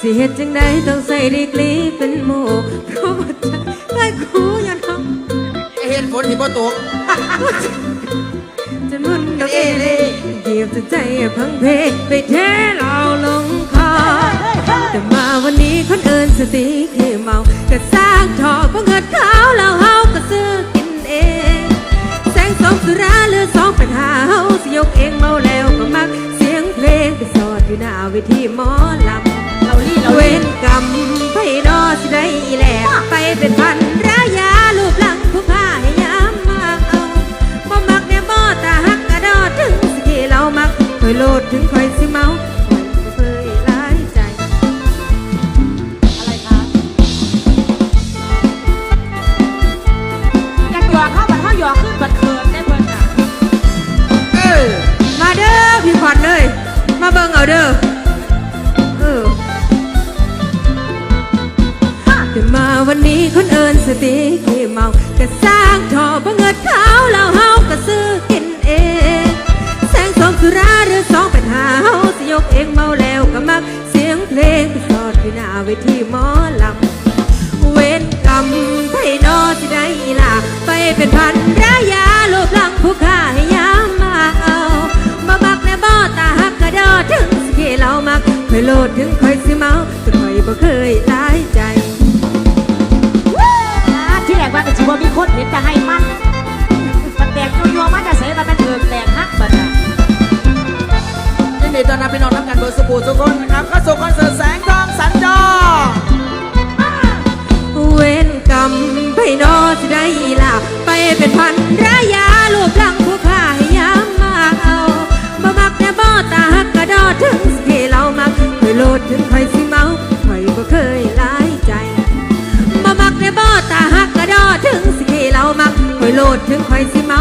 สิเหตุจังใดต้องใส่ดีกรีเป็นหมู่เพราะว่าจะได้ครูอย่าทเห็นฝนที่บ่ตกำจนมุนดอกเอเล่เหยียบจนใจพังเพไปเทเราลงคอแต่มาวันนี้คนอื่นสติคือเมา กระสร้างทอกเพราะเงินเเราลี่เราเวลี่รกรรมไปนอสิได้แหลกไปเป็นพันรายาลูบหลังผู้พาให้ยามมาเอาบ่มักเนี่ยบ่ตาหักกระดอถึงสิที่เรามักคอยโลดถึงคอย วันนี้คนเอินสติขี้เมาก็สร้างทอบ่เงินเขาแล้วเฮาก็ซื้อกินเอง แสงสองสุราหรือสองเป็นหาเฮาสยกเองเมาแล้วก็มัก เสียงเพลงไปสอดอยู่หน้าเวทีหมอลำ เวรกรรมไพ่นอสิได้อีหลาไปเป็นพันรายาโลบหลังผู้ฆ่าให้ยามมาเอามาบักแน่บ่อตาหักกระดอถึงสิเกเรามักเคยโลดถึงเคยสิเมาแต่เคยบ่เคย รับพี่น้องรับการเบอร์สบู่ทุกคนนะครับเข้าสู่คอนเสิร์ตแสงทองสัญจรเวรกรรมไพ่นอสิได้อีหลาไปเป็นพันรายาโลบหลังผู้ฆ่าให้ยามมาเอาบ่มักแน่บ่ตาหักกระดอถึงสิเรามักเคยโลดถึงเคยสิเมาเคยบ่เคยหลายใจมามักในบ่ตาหักกระดอถึงสิเรามักคอยโลดถึงคอยสิเมา